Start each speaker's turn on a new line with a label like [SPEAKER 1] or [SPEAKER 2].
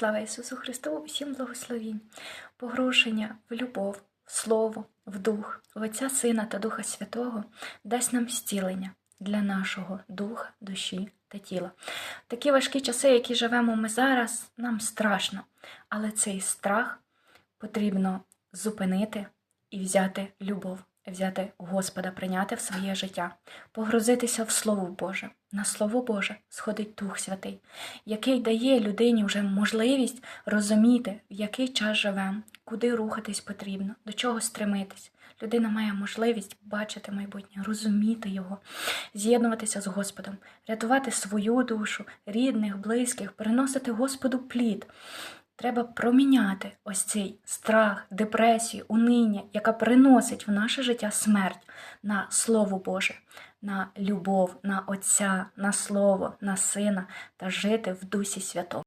[SPEAKER 1] Слава Ісусу Христу, усім благословінь, погрушення в любов, в слово, в дух, в Отця Сина та Духа Святого дасть нам зцілення для нашого духа, душі та тіла. Такі важкі часи, які живемо ми зараз, нам страшно, але цей страх потрібно зупинити і взяти любов, взяти Господа, прийняти в своє життя, погрузитися в Слово Боже. На Слово Боже сходить Дух Святий, який дає людині вже можливість розуміти, в який час живемо, куди рухатись потрібно, до чого стремитись. Людина має можливість бачити майбутнє, розуміти його, з'єднуватися з Господом, рятувати свою душу, рідних, близьких, приносити Господу плід. Треба проміняти ось цей страх, депресію, униння, яка приносить в наше життя смерть на Слово Боже, на любов, на Отця, на Слово, на Сина та жити в Дусі Святому.